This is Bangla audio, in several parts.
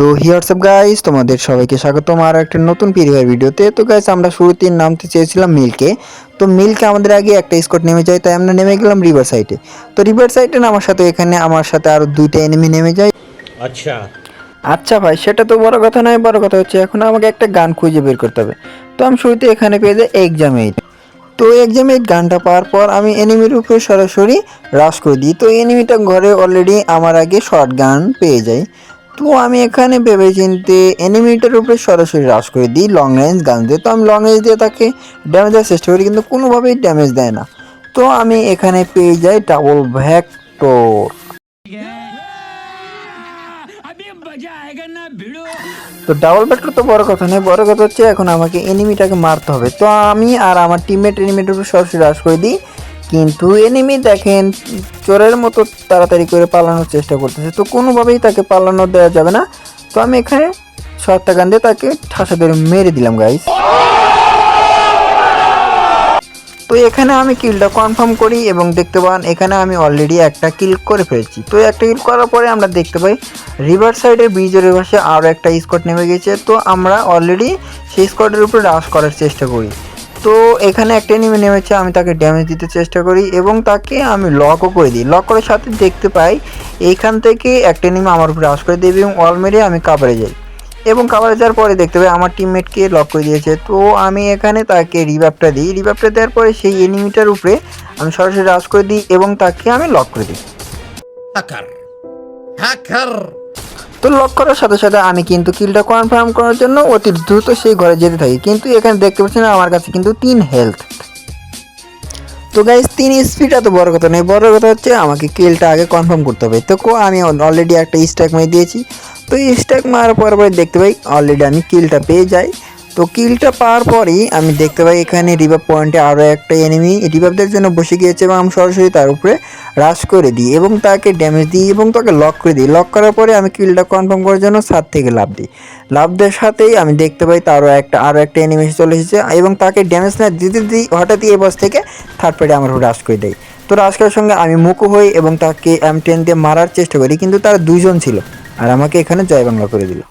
তো হিয়ার্সঅপ গাইস তোমাদের সবাইকে স্বাগতম। আর একটা নতুন পিরিয়ার ভিডিওতে তো গাইস আমরা শুরুতে নামতে চেয়েছিলাম মিল্কে তো মিল্কে আমাদের আগে একটা স্কট নেমে যায় তাই আমরা নেমে গেলাম রিভার সাইডে তো রিভার সাইডে আমার সাথে এখানে আমার সাথে আরও দুইটা এনিমি নেমে যায়। আচ্ছা। আচ্ছা ভাই সেটা তো বড় কথা নয় বড় কথা হচ্ছে এখন আমাকে একটা গান খুঁজে বের করতে হবে। তো আমি শুরুতে এখানে পেয়ে যাই এক্সাম এইট তো এক্সাম এইট গানটা পাওয়ার পর আমি এনিমির উপরে সরাসরি রাশ করে দিই। তো এনিমিটা ঘরে অলরেডি আমার আগে শর্ট গান পেয়ে যায় তো আমি এখানে ভেবে চিনতে এনিমিটার উপরে সরাসরি রাশ করে দিই লং রেঞ্জ গান দিয়ে। তো আমি লং রেঞ্জ দিয়ে তাকে ড্যামেজ দেওয়ার চেষ্টা করি, কিন্তু কোনোভাবেই ড্যামেজ দেয় না। তো আমি এখানে পেয়ে যাই ডাবল ভ্যাক্টর তো ডাবল ব্যাটার তো বড় কথা নয়, বড় কথা হচ্ছে এখন আমাকে এনিমিটাকে মারতে হবে। তো আমি আর আমার টিমমেট এনিমিটার উপর সরাসরি হ্রাস করে দিই। কিন্তু এনিমি দেখেন, চোরের মতো তাড়াতাড়ি করে পালানোর চেষ্টা করতেছে। তো কোনোভাবেই তাকে পালানো দেওয়া যাবে না। তো আমি এখানে শর্টটা গান দিয়ে তাকে ঠাসা ধরে মেরে দিলাম গাইস তো এখানে আমি কিলটা কনফার্ম করি এবং দেখতে পান, এখানে আমি অলরেডি একটা কিল করে ফেলেছি। তো একটা কিল করার পরে আমরা দেখতে পাই রিভার সাইডের ব্রিজের পাশে আরও একটা স্কট নেমে গেছে। তো আমরা অলরেডি সেই স্কটের উপরে রাশ করার চেষ্টা করি। তো এখানে একটা নিমে নেমেছে, আমি তাকে ড্যামেজ দিতে চেষ্টা করি এবং তাকে আমি লকও করে দিই। লক করার সাথে দেখতে পাই এইখান থেকে একটা নিমে আমার উপরে আস করে দেবে এবং অল মেরে আমি কাভারে যাই। এবং কাভারে যাওয়ার পরে দেখতে পাই আমার টিমমেটকে লক করে দিয়েছে। তো আমি এখানে তাকে রিভাবটা দিই। রিভাবটা দেওয়ার পরে সেই এনিমিটার উপরে আমি সরাসরি রাশ করে দিই এবং তাকে আমি লক করে দিই। হ্যাকার হ্যাকার তো লক করার সাথে সাথে আমি কিন্তু কিলটা কনফার্ম করার জন্য অতি দ্রুত সেই ঘরে যেতে থাকি। কিন্তু এখানে দেখতে পাচ্ছেন আমার কাছে কিন্তু তিন হেলথ তো গাইজ তিন স্পিডটা তো বড় কথা নেই বড় কথা হচ্ছে আমাকে কিলটা আগে কনফার্ম করতে হবে। তো কো আমি অলরেডি একটা স্ট্যাক মেরে দিয়েছি। তো স্ট্যাক মারার পর পরে দেখতে পাই অলরেডি আমি কিলটা পেয়ে যাই। তো কিলটা পাওয়ার পরেই আমি দেখতে পাই এখানে রিভাব পয়েন্টে আরও একটা এনিমি রিভাবদের জন্য বসে গিয়েছে এবং আমি সরাসরি তার উপরে রাশ করে দিই এবং তাকে ড্যামেজ দিই এবং তাকে লক করে দিই। লক করার পরে আমি কিলটা কনফার্ম করার জন্য সাত থেকে লাভ দিই। লাভ দেওয়ার সাথেই আমি দেখতে পাই তারও একটা আরও একটা এনিমি চলে এসেছে এবং তাকে ড্যামেজ না দিতে দিই হঠাৎই এই বস থেকে থার্ড পার্টি আমার উপর রাশ করে দেয়। তো রাশ করার সঙ্গে আমি মুখো হই এবং তাকে এম টেন দিয়ে মারার চেষ্টা করি, কিন্তু তার দুজন ছিল আর আমাকে এখানে জয় বাংলা করে দিল।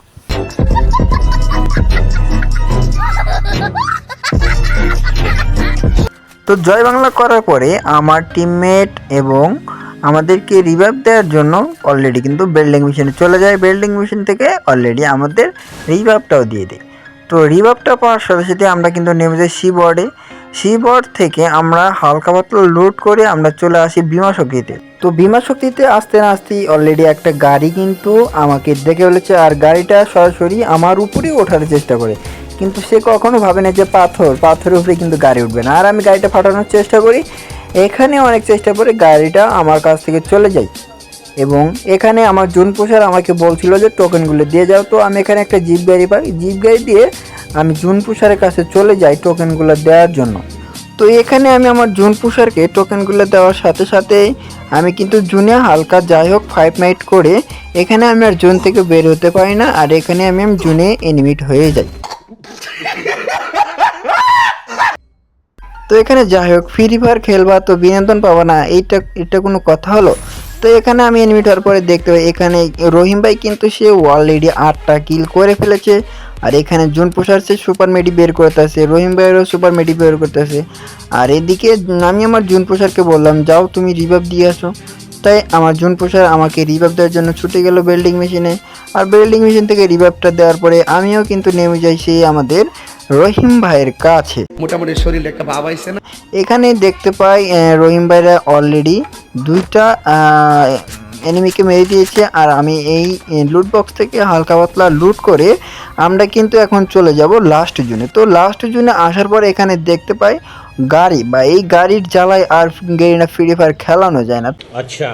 তো জয় বাংলা করার পরে আমার টিমমেট এবং আমাদেরকে রিভাইভ দেওয়ার জন্য অলরেডি কিন্তু বিল্ডিং মেশিনে চলে যায়। বিল্ডিং মেশিন থেকে অলরেডি আমাদের রিভাইভটাও দিয়ে দেয়। তো রিভাইভটা পাওয়ার সাথে সাথে আমরা কিন্তু নেমে যাই সি বোর্ডে সি বোর্ড থেকে আমরা হালকা পাতলা লুট করে আমরা চলে আসি বিমা শক্তিতে। তো বিমা শক্তিতে আসতে না আসতেই অলরেডি একটা গাড়ি কিন্তু আমাকে দেখে ফেলেছে। আর গাড়িটা সরাসরি আমার উপরেই ওঠার চেষ্টা করে। কিন্তু সে কখনো ভাবে না যে পাথর, পাথরের উপরে কিন্তু গাড়ি উঠবে না। আর আমি গাড়িটা ফাটানোর চেষ্টা করি, এখানে অনেক চেষ্টা করে গাড়িটা আমার কাছ থেকে চলে যায়। এবং এখানে আমার জুন পোষার আমাকে বলছিল যে টোকেনগুলো দিয়ে যাও। তো আমি এখানে একটা জিপ গাড়ি পাই। জিপ গাড়ি দিয়ে আমি জুন পুষারের কাছে চলে যাই টোকেনগুলো দেওয়ার জন্য। তো এখানে আমি আমার জুন পুষারকে টোকেনগুলো দেওয়ার সাথে সাথে আমি কিন্তু জুনে হালকা যাই হোক ফাইভ নাইট করে, এখানে আমি আর জুন থেকে বের হতে পারি না। আর এখানে আমি জুনে এনিমিট হয়ে যাই। তো এখানে যাই হোক ফ্রি ফায়ার খেলবা তো বিনোদন পাবো না, এইটা, এটা কোনো কথা হলো? তো এখানে আমি এনিমিট হওয়ার পরে দেখতে পাই, এখানে রহিম ভাই কিন্তু সে অলরেডি আটটা কিল করে ফেলেছে, আর এখানে জুন পোষার সে সুপার মেডি বের করতেছে, রহিম ভাইয়েরও সুপার মেডি বের করতেছে। আর এদিকে আমি আমার জুন পোষারকে বললাম, যাও তুমি রিভাইভ দিয়ে আসো। তাই আমার জুন পোষার আমাকে রিভাইভ দেওয়ার জন্য ছুটে গেল বিল্ডিং মেশিনে আর বিল্ডিং মেশিন থেকে রিভাইভটা দেওয়ার পরে আমিও কিন্তু নেমে যাই সেই আমাদের রহিম ভাইয়ের কাছে। মোটামুটি শরীরে একটা ভাব আইছে না? এখানে দেখতে পাই রহিম ভাইরা অলরেডি দুইটা এনিমিকে মেরে দিয়েছে। আর আমি এই লুট বক্স থেকে হালকা পাতলা লুট করে আমরা কিন্তু এখন চলে যাব লাস্ট জুনে তো লাস্ট জুনে আসার পর এখানে দেখতে পাই গাড়ি বা এই গাড়ির জ্বালায় আর গেরিনা ফ্রি ফায়ার খেলানো যায় না। আচ্ছা।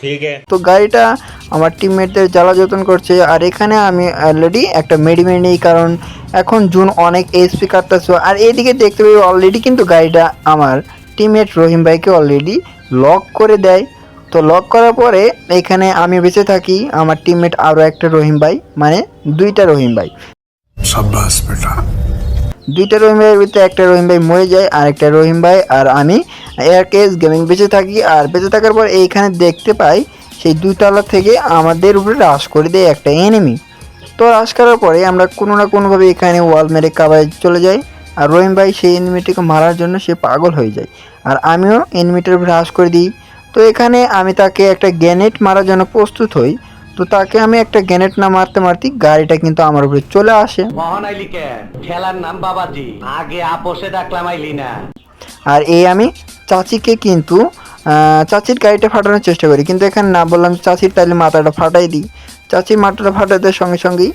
ঠিক তো গাড়িটা আমার টিমমেটদের জ্বালা যতন করছে আর এখানে আমি অলরেডি একটা মেডিমেড নেই কারণ এখন জুন অনেক এসপি কাটতেছে। আর এদিকে দেখতে পাই অলরেডি কিন্তু গাড়িটা আমার টিমমেট রহিম ভাইকে অলরেডি লক করে দেয়। তো লক করার পরে এখানে আমি বেঁচে থাকি আমার টিমমেট আরও একটা রহিম ভাই মানে দুইটা রহিম ভাই। সাব্বাস বেটা। দুইটা রহিম ভাইয়ের ভিতরে একটা রহিম ভাই মরে যায় আর একটা রহিম ভাই আর আমি এয়ার কেস গেমিং বেঁচে থাকি। আর বেঁচে থাকার পর এইখানে দেখতে পাই সেই দুইতলা থেকে আমাদের উপরে রাশ করে দেয় একটা এনিমি তো রাশ করার পরে আমরা কোনো না কোনোভাবে এখানে ওয়াল মেরে কাবায় চলে যাই আর রহিম ভাই সেই এনিমিটিকে মারার জন্য সে পাগল হয়ে যায়। আর আমিও এনিমিটার উপরে রাশ করে দিই। তো এখানে আমি তাকে একটা গ্যানেট মারার জন্য প্রস্তুত হই। তো তাকে আমি একটা গ্যানেট না মারতে মারতে গাড়িটা কিন্তু আমার উপরে চলে আসে। মহান আইলি খেলার নাম বাবাজি। আগে আপোষে ডাকলাম আইলি না। আর এই আমি চাচিকে কিন্তু চাচির গাড়িটা ফাটানোর চেষ্টা করি কিন্তু এখানে না বললাম চাচির তাহলে মাথাটা ফাটাই দিই। চাচির মাথাটা ফাটাতে সঙ্গে সঙ্গেই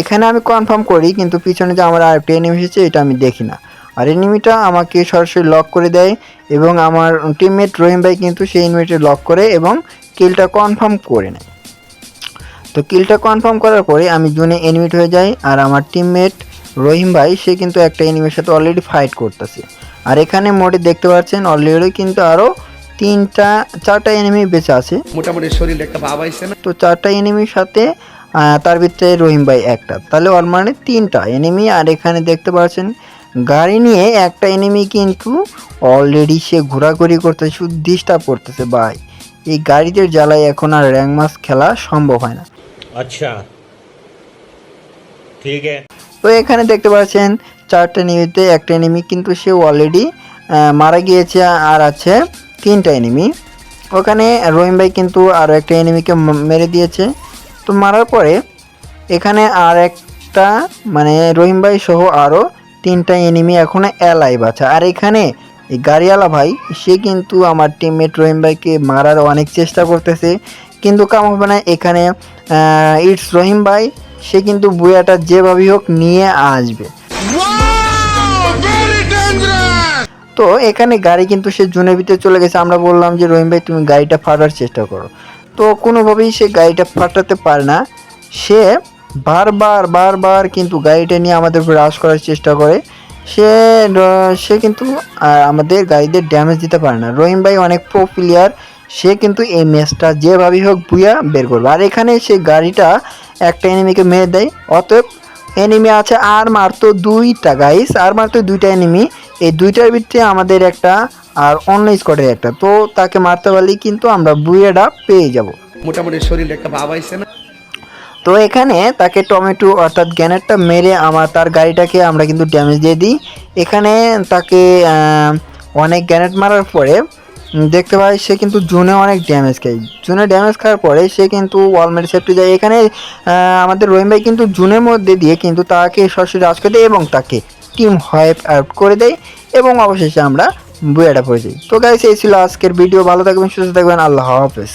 এখানে আমি কনফার্ম করি কিন্তু পিছনে যে আমার আরেকটা এনিমি এসেছে এটা আমি দেখি না। আর এনিমিটা আমাকে সরাসরি লক করে দেয় এবং আমার টিমমেট রহিম ভাই কিন্তু সেই এনিমিটা লক করে এবং কিলটা কনফার্ম করে নেয়। তো কিলটা কনফার্ম করার পরে আমি জুনে এনিমিট হয়ে যাই আর আমার টিমমেট রহিম ভাই সে কিন্তু একটা এনিমির সাথে অলরেডি ফাইট করতেছে। আর এখানে মোটে দেখতে পাচ্ছেন অলরেডি কিন্তু আরও তিনটা চারটা এনিমি বেঁচে আছে। মোটামুটি শরীরে একটা ভাব আইছে না? তো চারটা এনিমির সাথে তার ভিতরে রহিম ভাই একটা। তাহলে ওর মানে তিনটা এনিমি আর এখানে দেখতে পাচ্ছেন গাড়ি নিয়ে একটা এনিমি কিন্তু অলরেডি সে ঘোরাঘুরি করতেছে শুধু ডিস্টার্ব করতেছে ভাই। এই গাড়িদের জ্বালায় এখন আর র্যাঙ্ক মাস খেলা সম্ভব হয় না। আচ্ছা। ঠিক আছে। তো এখানে দেখতে পাচ্ছেন, চারটে এনিমিতে একটা এনিমি কিন্তু সে অলরেডি মারা গিয়েছে আর আছে তিনটা এনিমি ওখানে রহিম ভাই কিন্তু আর একটা এনিমিকে মেরে দিয়েছে। তো মারার পরে এখানে আর একটা মানে রহিম ভাই সহ আরও তিনটা এনিমি এখনও অ্যালাইভ আছে। আর এখানে গাড়িওয়ালা ভাই, সে কিন্তু আমার টিমমেট রহিম ভাইকে মারার অনেক চেষ্টা করতেছে। কিন্তু কাম হবে না, এখানে ইটস রহিম ভাই, সে কিন্তু বুয়াটা যেভাবেই হোক নিয়ে আসবে। তো এখানে গাড়ি কিন্তু সে জুনের ভিতরে চলে গেছে। আমরা বললাম যে, রহিম ভাই, তুমি গাড়িটা ফাটার চেষ্টা করো। তো কোনোভাবেই সে গাড়িটা ফাটাতে পারে না। সে বারবার বারবার কিন্তু গাড়িটা নিয়ে আমাদের রাশ করার চেষ্টা করে। সে সে কিন্তু আমাদের গাড়িদের ড্যামেজ দিতে পারে না। রহিম ভাই অনেক প্রো প্লেয়ার সে কিন্তু এই ম্যাচটা যেভাবেই হোক বুয়া বের করবে। আর এখানে সে গাড়িটা একটা এনিমিকে মেরে দেয় অতএব এনিমি আছে আর মারতো দুইটা গাইস আর মারতো দুইটা এনিমি এই দুইটার ভিতরে আমাদের একটা আর অন্য স্কোয়াডের একটা। তো তাকে মারতে পারলেই কিন্তু আমরা বুয়েটা পেয়ে যাব। মোটামুটি শরীরে একটা ভাব আইছে না? তো এখানে তাকে টমেটো অর্থাৎ গ্যানেটটা মেরে আমার তার গাড়িটাকে আমরা কিন্তু ড্যামেজ দিয়ে দিই। এখানে তাকে অনেক গ্যানেট মারার পরে দেখতে পাই, সে কিন্তু জুনে অনেক ড্যামেজ খায়। জুনে ড্যামেজ খাওয়ার পরে সে কিন্তু ওয়ালমেট সেফটি যায়। এখানে আমাদের রহিম ভাই কিন্তু জুনের মধ্যে দিয়ে কিন্তু তাকে সরাসরি রাজ করে দেয় এবং তাকে টিম হোয়াইপ আউট করে দেয় এবং অবশেষে আমরা বুয়াটা পড়ে যাই। তো গাইস এই ছিল আজকের ভিডিও ভালো থাকবেন, সুস্থ থাকবেন। আল্লাহ হাফেজ।